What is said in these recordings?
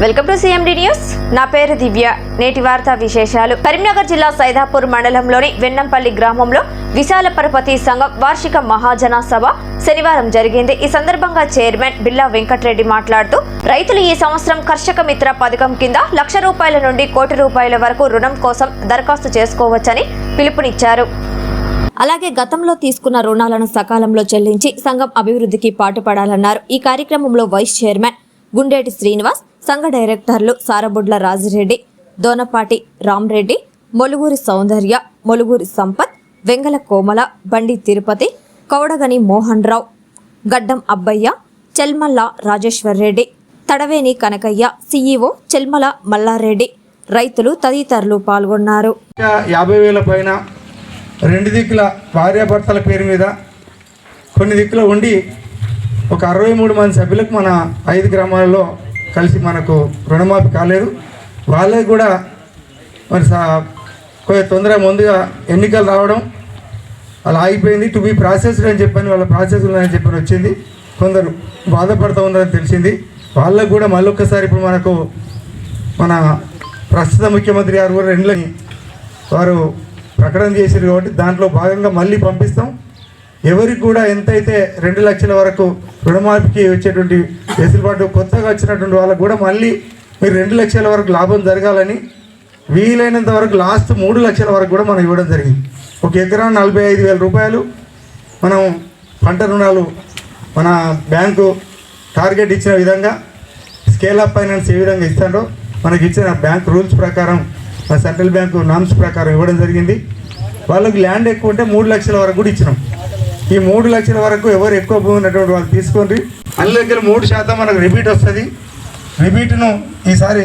Welcome to CMD news నా పేరు దివ్య. నేటి వార్తా విశేషాలు. కరీంనగర్ జిల్లా సైదాపూర్ మండలంలోని వెన్నంపల్లి గ్రామంలో విశాల పరపతి సంఘం వార్షిక మహాజన సభ శనివారం జరిగింది. ఈ సందర్భంగా చైర్మన్ బిల్లా వెంకటరెడ్డి మాట్లాడుతూ రైతులు ఈ సంవత్సరం కర్షక మిత్ర పథకం కింద లక్ష రూపాయల నుండి కోటి రూపాయల వరకు రుణం కోసం దరఖాస్తు చేసుకోవచ్చని పిలుపునిచ్చారు. అలాగే గతంలో తీసుకున్న రుణాలను సకాలంలో చెల్లించి సంఘం అభివృద్ధికి పాటుపడాలన్నారు. ఈ కార్యక్రమంలో వైస్ చైర్మన్ గుండేటి శ్రీనివాస్ సంఘ డైరెక్టర్లు సారబుడ్ల రాజిరెడ్డి దోనపాటి రామ్రెడ్డి మొలుగురి సౌందర్య మొలుగురి సంపత్ వెంగల కోమల బండి తిరుపతి కౌడగని మోహన్ రావు గడ్డం అబ్బయ్య చెల్మల్ల రాజేశ్వర్ రెడ్డి తడవేని కనకయ్య సీఈఓ చెల్మల మల్లారెడ్డి రైతులు తదితరులు పాల్గొన్నారు. యాభై వేల పైన రెండు దిక్కుల భార్యాభర్తల పేరు మీద కొన్ని దిక్కులు ఉండి ఒక అరవై మూడు మంది సభ్యులకు మన ఐదు గ్రామాలలో కలిసి మనకు రుణమాఫీ కాలేదు. వాళ్ళకి కూడా మరి కొంచెం తొందరగా ముందుగా ఎన్నికలు రావడం అలా ఆగిపోయింది. టు బీ ప్రాసెస్డ్ అని చెప్పని వాళ్ళ ప్రాసెస్ అని చెప్పని వచ్చింది. కొందరు బాధపడుతూ ఉన్నారని తెలిసింది. వాళ్ళకు కూడా మళ్ళొక్కసారి ఇప్పుడు మనకు మన ప్రస్తుత ముఖ్యమంత్రి గారు కూడా రెండులని వారు ప్రకటన చేశారు కాబట్టి దాంట్లో భాగంగా మళ్ళీ పంపిస్తాం. ఎవరికి కూడా ఎంతైతే రెండు లక్షల వరకు రుణమాఫీకి వచ్చేటువంటి వెసులుబాటు కొత్తగా వచ్చినటువంటి వాళ్ళకు కూడా మళ్ళీ మీరు రెండు లక్షల వరకు లాభం జరగాలని వీలైనంత వరకు లాస్ట్ మూడు లక్షల వరకు కూడా మనం ఇవ్వడం జరిగింది. ఒక ఎకరా నలభై ఐదు వేల రూపాయలు మనం పంట రుణాలు మన బ్యాంకు టార్గెట్ ఇచ్చిన విధంగా స్కేల్ అప్ ఫైనాన్స్ ఏ విధంగా ఇస్తాడో మనకి ఇచ్చిన బ్యాంక్ రూల్స్ ప్రకారం మన సెంట్రల్ బ్యాంకు నామ్స్ ప్రకారం ఇవ్వడం జరిగింది. వాళ్ళకి ల్యాండ్ ఎక్కువ ఉంటే మూడు లక్షల వరకు కూడా ఇచ్చినాం. ఈ మూడు లక్షల వరకు ఎవరు ఎక్కువ భూమి ఉన్నటువంటి వాళ్ళు తీసుకోండి. అన్ని దగ్గర మూడు శాతం మనకు రిపీట్ వస్తుంది. రిపీట్ను ఈసారి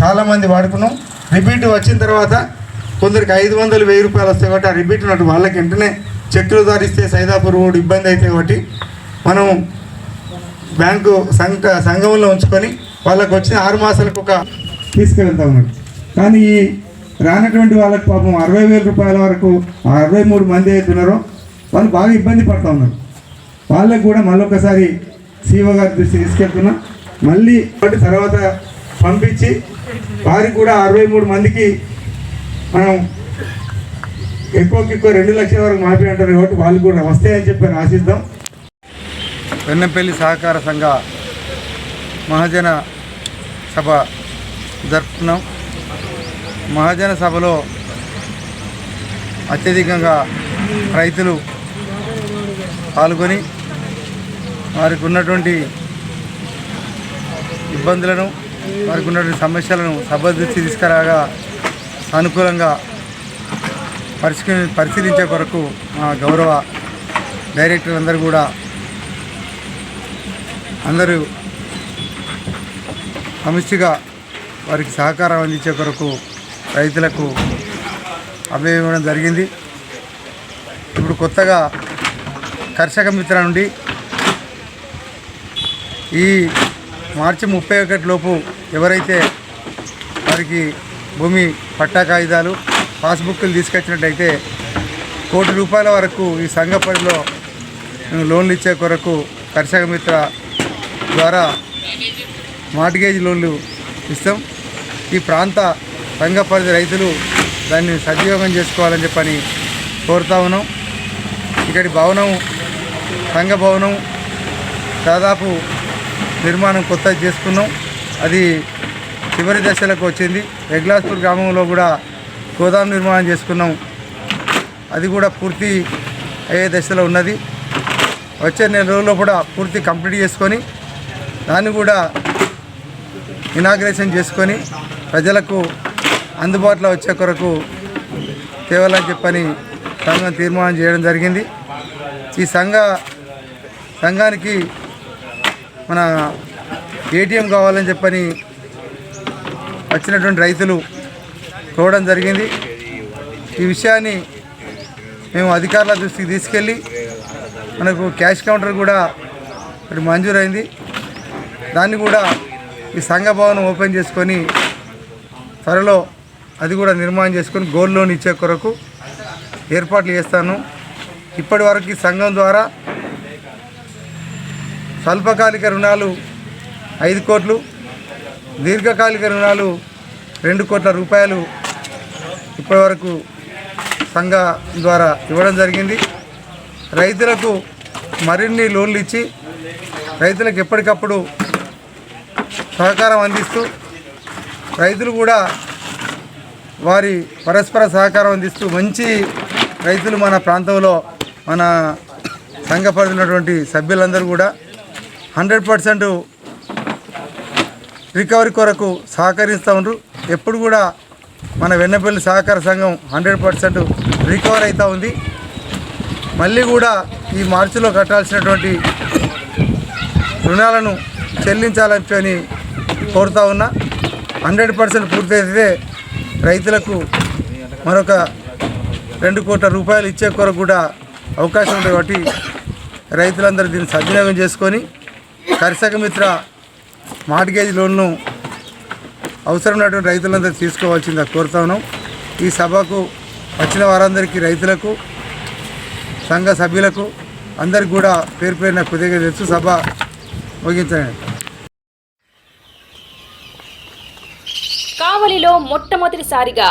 చాలామంది వాడుకున్నాం. రిపీట్ వచ్చిన తర్వాత కొందరికి ఐదు వందలు వెయ్యి రూపాయలు వస్తాయి కాబట్టి ఆ రిపీట్ ఉన్నట్టు వాళ్ళకి వెంటనే చెక్కులు దారిస్తే సైదాపూర్ రోడ్ ఇబ్బంది అవుతాయి కాబట్టి మనం బ్యాంకు సంఘ సంఘంలో ఉంచుకొని వాళ్ళకు వచ్చిన ఆరు మాసాలకు ఒక తీసుకెళ్తా ఉన్నాడు. కానీ ఈ రానటువంటి వాళ్ళకి పాపం అరవై వేల రూపాయల వరకు అరవై మూడు మంది అవుతున్నారో వాళ్ళు బాగా ఇబ్బంది పడుతూ ఉన్నారు. వాళ్ళకు కూడా మళ్ళొకసారి సీఓ గారి దృష్టి తీసుకెళ్తున్నా. మళ్ళీ వాటి తర్వాత పంపించి వారికి కూడా అరవై మూడు మందికి మనం ఎక్కువకి ఎక్కువ రెండు లక్షల వరకు మాఫీ అంటారు కాబట్టి వాళ్ళు కూడా వస్తాయని చెప్పి ఆశిద్దాం. వెన్నంపల్లి సహకార సంఘ మహాజన సభ జరుపుకున్నాం. మహాజన సభలో అత్యధికంగా రైతులు పాల్గొని వారికి ఉన్నటువంటి ఇబ్బందులను వారికి ఉన్నటువంటి సమస్యలను సభ దృష్టి తీసుకురాగా సానుకూలంగా పరిశీ పరిశీలించే కొరకు మా గౌరవ డైరెక్టర్ అందరూ కూడా అందరూ సమిష్టిగా వారికి సహకారం అందించే కొరకు రైతులకు అభయం ఇవ్వడం జరిగింది. ఇప్పుడు కొత్తగా కర్షక మిత్ర నుండి ఈ మార్చి ముప్పై ఒకటి లోపు ఎవరైతే వారికి భూమి పట్టా కాగితాలు పాస్బుక్లు తీసుకొచ్చినట్టయితే కోటి రూపాయల వరకు ఈ సంఘ పరిధిలో లోన్లు ఇచ్చే కొరకు కర్షక మిత్ర ద్వారా మార్టిగేజ్ లోన్లు ఇస్తాం. ఈ ప్రాంత సంఘ పరిధి రైతులు దాన్ని సద్వినియోగం చేసుకోవాలని చెప్పని కోరుతా ఉన్నాం. ఇక్కడి భవనం సంఘభవనం దాదాపు నిర్మాణం కొత్తది చేసుకున్నాం. అది చివరి దశలకు వచ్చింది. ఎగ్లాస్పూర్ గ్రామంలో కూడా గోదాం నిర్మాణం చేసుకున్నాం. అది కూడా పూర్తి అయ్యే దశలో ఉన్నది. వచ్చే నెల రోజుల్లో కూడా పూర్తి కంప్లీట్ చేసుకొని దాన్ని కూడా ఇనాగ్రేషన్ చేసుకొని ప్రజలకు అందుబాటులో వచ్చే కొరకు తేవాలని చెప్పని సంఘం తీర్మానం చేయడం జరిగింది. ఈ సంఘ సంఘానికి మన ఏటీఎం కావాలని చెప్పని వచ్చినటువంటి రైతులు కోవడం జరిగింది. ఈ విషయాన్ని మేము అధికారుల దృష్టికి తీసుకెళ్ళి మనకు క్యాష్ కౌంటర్ కూడా ఇప్పుడు మంజూరైంది. దాన్ని కూడా ఈ సంఘ భవనం ఓపెన్ చేసుకొని త్వరలో అది కూడా నిర్మాణం చేసుకొని గోల్డ్ లోన్ ఇచ్చే కొరకు ఏర్పాట్లు చేస్తాను. ఇప్పటి వరకు ఈ సంఘం ద్వారా స్వల్పకాలిక రుణాలు ఐదు కోట్లు దీర్ఘకాలిక రుణాలు రెండు కోట్ల రూపాయలు ఇప్పటివరకు సంఘ ద్వారా ఇవ్వడం జరిగింది. రైతులకు మరిన్ని లోన్లు ఇచ్చి రైతులకు ఎప్పటికప్పుడు సహకారం అందిస్తూ రైతులు కూడా వారి పరస్పర సహకారం అందిస్తూ మంచి రైతులు మన ప్రాంతంలో మన సంఘ పరిధినటువంటి సభ్యులందరూ కూడా హండ్రెడ్ పర్సెంట్ రికవరీ కొరకు సహకరిస్తూ ఉండరు. ఎప్పుడు కూడా మన వెన్నపల్లి సహకార సంఘం హండ్రెడ్ పర్సెంట్ రికవర్ అవుతూ ఉంది. మళ్ళీ కూడా ఈ మార్చిలో కట్టాల్సినటువంటి రుణాలను చెల్లించాలని కోరుతా ఉన్నా. హండ్రెడ్ పర్సెంట్ పూర్తయితే రైతులకు మరొక రెండు కోట్ల రూపాయలు ఇచ్చే కొరకు కూడా అవకాశం ఉంది కాబట్టి రైతులందరూ దీన్ని సద్వినియోగం చేసుకొని కర్షక మిత్ర మార్గేజ్ లోన్ను అవసరమైనటువంటి రైతులందరూ తీసుకోవాల్సిందిగా కోరుతా ఉన్నాం. ఈ సభకు వచ్చిన వారందరికీ రైతులకు సంఘ సభ్యులకు అందరికి కూడా పేరు పేరున కొద్దిగా తెలుసు సభ ముగించండి. కావలిలో మొట్టమొదటిసారిగా